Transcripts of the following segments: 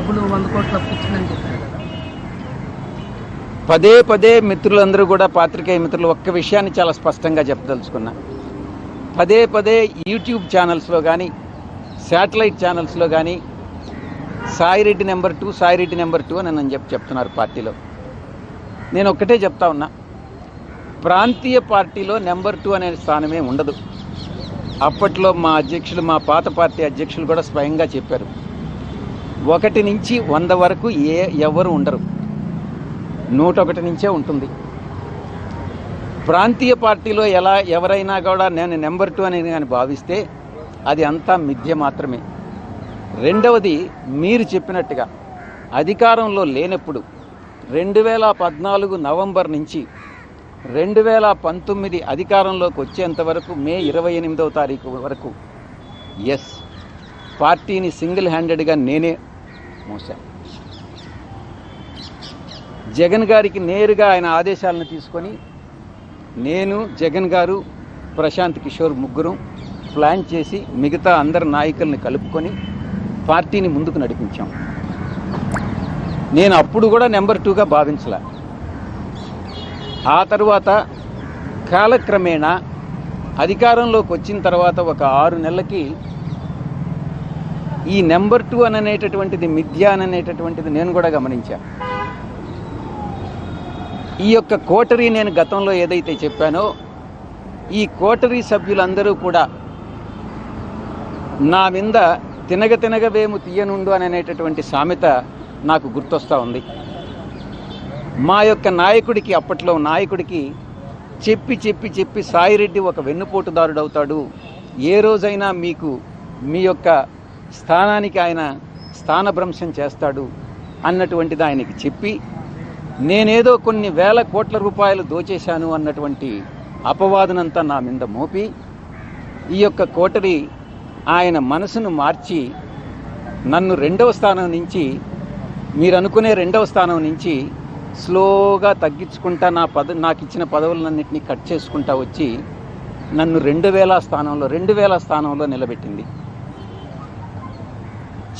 డబ్బులు వంద కోట్లు అప్పించిందని చెప్పారు కదా. పదే పదే మిత్రులందరూ కూడా పాత్రికేయ మిత్రులు ఒక్క విషయాన్ని చాలా స్పష్టంగా చెప్పదలుచుకున్నా. పదే పదే యూట్యూబ్ ఛానల్స్లో కానీ శాటిలైట్ ఛానల్స్లో కానీ Sai Reddy number two Sai Reddy number two అని నన్ను చెప్పి చెప్తున్నారు పార్టీలో. నేను ఒక్కటే చెప్తా ఉన్నా ప్రాంతీయ పార్టీలో నెంబర్ టూ అనే స్థానమే ఉండదు. అప్పట్లో మా అధ్యక్షులు మా పాత పార్టీ అధ్యక్షులు కూడా స్వయంగా చెప్పారు. ఒకటి నుంచి వంద వరకు ఏ ఎవరు ఉండరు. నూట ఒకటి నుంచే ఉంటుంది. ప్రాంతీయ పార్టీలో ఎలా ఎవరైనా కూడా నేను నెంబర్ టూ అని కానీ భావిస్తే అది అంతా మిథ్య మాత్రమే. రెండవది మీరు చెప్పినట్టుగా అధికారంలో లేనప్పుడు రెండు వేల పద్నాలుగు నవంబర్ నుంచి రెండు వేల పంతొమ్మిది అధికారంలోకి వచ్చేంత వరకు మే ఇరవై ఎనిమిదవ తారీఖు వరకు ఎస్ పార్టీని సింగిల్ హ్యాండెడ్గా నేనే మోసాను జగన్ గారికి నేరుగా ఆయన ఆదేశాలను తీసుకొని నేను జగన్ గారు ప్రశాంత్ కిషోర్ ముగ్గురం ప్లాన్ చేసి మిగతా అందరి నాయకుల్ని కలుపుకొని పార్టీని ముందుకు నడిపించాం. నేను అప్పుడు కూడా నెంబర్ టూగా భావించలే. ఆ తర్వాత కాలక్రమేణా అధికారంలోకి వచ్చిన తర్వాత ఒక ఆరు నెలలకి ఈ నెంబర్ టూ అని అనేటటువంటిది మిథ్య అని అనేటటువంటిది నేను కూడా గమనించాను ఈ యొక్క కోటరీ నేను గతంలో ఏదైతే చెప్పానో ఈ కోటరీ సభ్యులందరూ కూడా నా మీద తినగ తినగవేము తీయనుండు అని అనేటటువంటి సామెత నాకు గుర్తొస్తూ ఉంది. మా యొక్క నాయకుడికి అప్పట్లో నాయకుడికి చెప్పి చెప్పి చెప్పి సాయిరెడ్డి ఒక వెన్నుపోటుదారుడు అవుతాడు ఏ రోజైనా మీకు మీ యొక్క స్థానానికి ఆయన స్థానభ్రంశం చేస్తాడు అన్నటువంటిది ఆయనకి చెప్పి నేనేదో కొన్ని వేల కోట్ల రూపాయలు దోచేశాను అన్నటువంటి అపవాదనంతా నా మీద మోపి ఈ యొక్క కోటరి ఆయన మనసును మార్చి నన్ను రెండవ స్థానం నుంచి మీరు అనుకునే రెండవ స్థానం నుంచి స్లోగా తగ్గించుకుంటా నా పద నాకు ఇచ్చిన పదవులన్నింటినీ కట్ చేసుకుంటా వచ్చి నన్ను రెండు వేల స్థానంలో రెండు వేల స్థానంలో నిలబెట్టింది.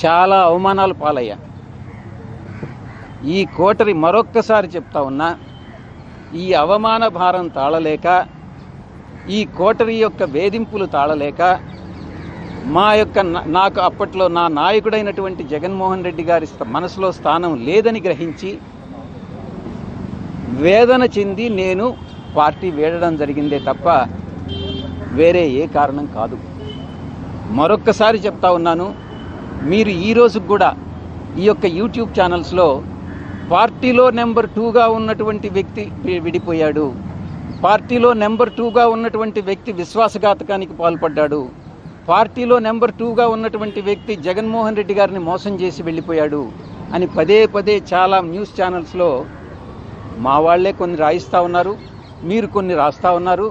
చాలా అవమానాలు పాలయ్యా. ఈ కోటరి మరొక్కసారి చెప్తా ఉన్నా ఈ అవమాన భారం తాళలేక ఈ కోటరి యొక్క వేధింపులు తాళలేక మా యొక్క నాకు అప్పట్లో నా నాయకుడైనటువంటి జగన్మోహన్ రెడ్డి గారి మనసులో స్థానం లేదని గ్రహించి వేదన చెంది నేను పార్టీ వేడడం జరిగిందే తప్ప వేరే ఏ కారణం కాదు. మరొక్కసారి చెప్తా ఉన్నాను మీరు ఈ రోజుకు కూడా ఈ యొక్క యూట్యూబ్ ఛానల్స్లో పార్టీలో నెంబర్ టూగా ఉన్నటువంటి వ్యక్తి విడిపోయాడు. పార్టీలో నెంబర్ టూగా ఉన్నటువంటి వ్యక్తి విశ్వాసఘాతకానికి పాల్పడ్డాడు. పార్టీలో నెంబర్ టూగా ఉన్నటువంటి వ్యక్తి జగన్మోహన్ రెడ్డి గారిని మోసం చేసి వెళ్ళిపోయాడు అని పదే పదే చాలా న్యూస్ ఛానల్స్లో మా వాళ్ళే కొన్ని రాయిస్తూ ఉన్నారు మీరు కొన్ని రాస్తూ ఉన్నారు.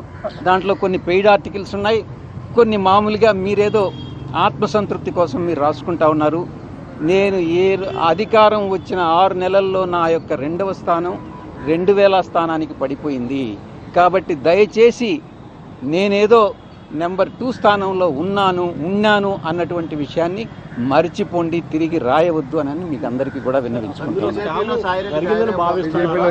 దాంట్లో కొన్ని పెయిడ్ ఆర్టికల్స్ ఉన్నాయి. కొన్ని మామూలుగా మీరేదో ఆత్మసంతృప్తి కోసం మీరు రాసుకుంటా ఉన్నారు. నేను ఏ అధికారం వచ్చిన ఆరు నెలల్లో నా యొక్క రెండవ స్థానం రెండు వేల స్థానానికి పడిపోయింది. కాబట్టి దయచేసి నేనేదో నెంబర్ టూ స్థానంలో ఉన్నాను ఉన్నాను అన్నటువంటి విషయాన్ని మర్చిపోండి తిరిగి రాయవద్దు అని మీకు అందరికీ కూడా భావిస్తున్నారు?